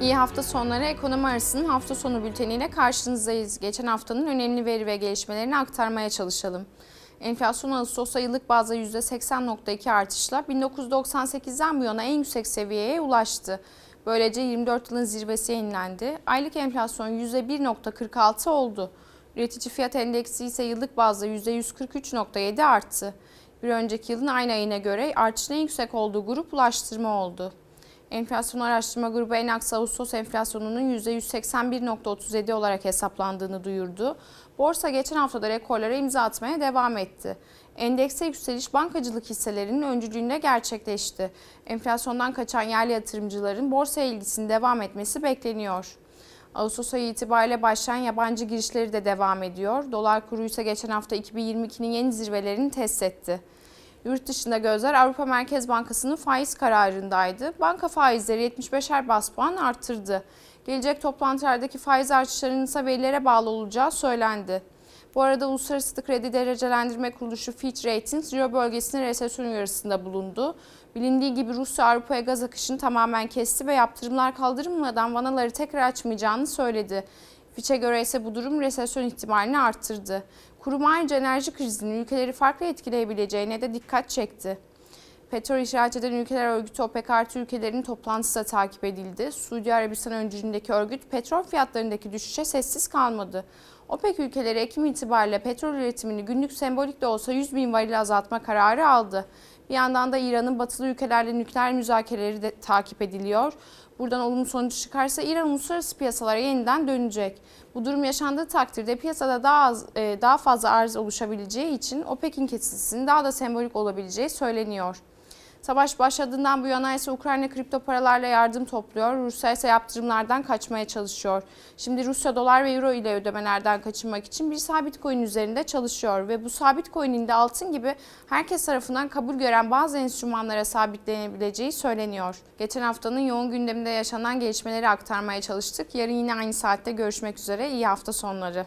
İyi hafta sonları ekonomi arasının hafta sonu bülteniyle karşınızdayız. Geçen haftanın önemli veri ve gelişmelerini aktarmaya çalışalım. Enflasyon Ağustos aylık bazda %80.2 artışla 1998'den bu yana en yüksek seviyeye ulaştı. Böylece 24 yılın zirvesi yenilendi. Aylık enflasyon %1.46 oldu. Üretici fiyat endeksi ise yıllık bazda %143.7 arttı. Bir önceki yılın aynı ayına göre artışın en yüksek olduğu grup ulaştırma oldu. Enflasyon Araştırma Grubu Enaks Ağustos enflasyonunun %181.37 olarak hesaplandığını duyurdu. Borsa geçen haftada rekorlara imza atmaya devam etti. Endekse yükseliş bankacılık hisselerinin öncülüğünde gerçekleşti. Enflasyondan kaçan yerli yatırımcıların borsa ilgisinin devam etmesi bekleniyor. Ağustos ayı itibariyle başlayan yabancı girişleri de devam ediyor. Dolar kuru ise geçen hafta 2022'nin yeni zirvelerini test etti. Yurt dışında gözler Avrupa Merkez Bankası'nın faiz kararındaydı. Banka faizleri 75'er bas puan arttırdı. Gelecek toplantılardaki faiz artışlarının ise verilere bağlı olacağı söylendi. Bu arada Uluslararası Kredi Derecelendirme Kuruluşu Fitch Ratings, Euro bölgesinin resesyon uyarısında bulundu. Bilindiği gibi Rusya Avrupa'ya gaz akışını tamamen kesti ve yaptırımlar kaldırılmadan vanaları tekrar açmayacağını söyledi. Fitch'e göre ise bu durum resesyon ihtimalini arttırdı. Kurum ayrıca enerji krizinin ülkeleri farklı etkileyebileceğine de dikkat çekti. Petrol ihraç eden ülkeler örgütü OPEC artı ülkelerinin toplantısı da takip edildi. Suudi Arabistan öncülüğündeki örgüt petrol fiyatlarındaki düşüşe sessiz kalmadı. OPEC ülkeleri Ekim itibariyle petrol üretimini günlük sembolik de olsa 100 bin varil azaltma kararı aldı. Bir yandan da İran'ın batılı ülkelerle nükleer müzakereleri de takip ediliyor. Buradan olumlu sonuç çıkarsa İran uluslararası piyasalara yeniden dönecek. Bu durum yaşandığı takdirde piyasada daha az, e, daha fazla arz oluşabileceği için OPEC'in kesintisinin daha da sembolik olabileceği söyleniyor. Savaş başladığından bu yana ise Ukrayna kripto paralarla yardım topluyor. Rusya ise yaptırımlardan kaçmaya çalışıyor. Şimdi Rusya dolar ve euro ile ödemelerden kaçınmak için bir sabit coin üzerinde çalışıyor ve bu sabit coin'in de altın gibi herkes tarafından kabul gören bazı enstrümanlara sabitlenebileceği söyleniyor. Geçen haftanın yoğun gündeminde yaşanan gelişmeleri aktarmaya çalıştık. Yarın yine aynı saatte görüşmek üzere. İyi hafta sonları.